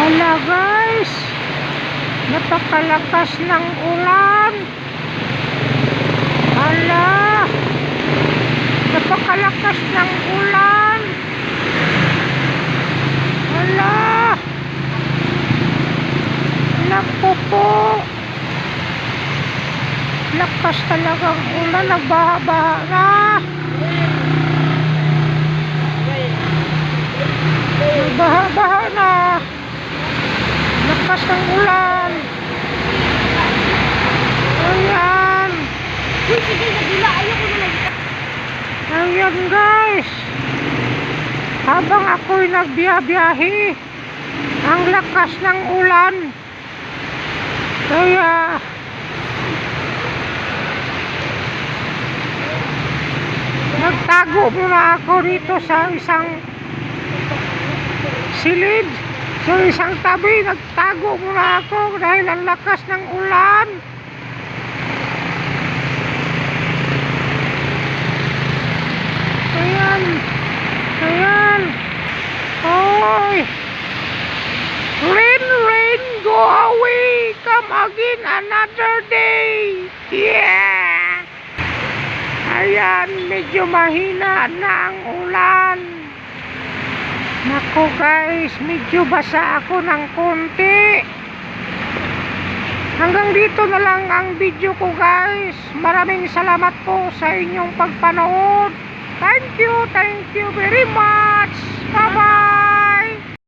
Hala guys, napakalakas ng ulan. Hala, napakalakas ng ulan. Hala, naku po. Lakas talagang ulan, nagbaha-baha na. Nagbaha-baha na. Lakas ng ulan. Ayan. Uy, sige, nagila. Ayoko na lang. Ayan guys. Habang ako'y nagbiyabiyahe, ang lakas ng ulan. Kaya, nagtago muna ako dito sa isang silid. Sa isang tabi, nagtago muna ako dahil ang lakas ng ulan. Ayan. Ayan. Oy. Rain, rain, go away. Come again another day. Yeah. Ayan, medyo mahina na ang ulan. Nako guys, medyo basa ako ng konti. Hanggang dito na lang ang video ko guys. Maraming salamat po sa inyong pagpanood. Thank you, thank you very much. Bye-bye.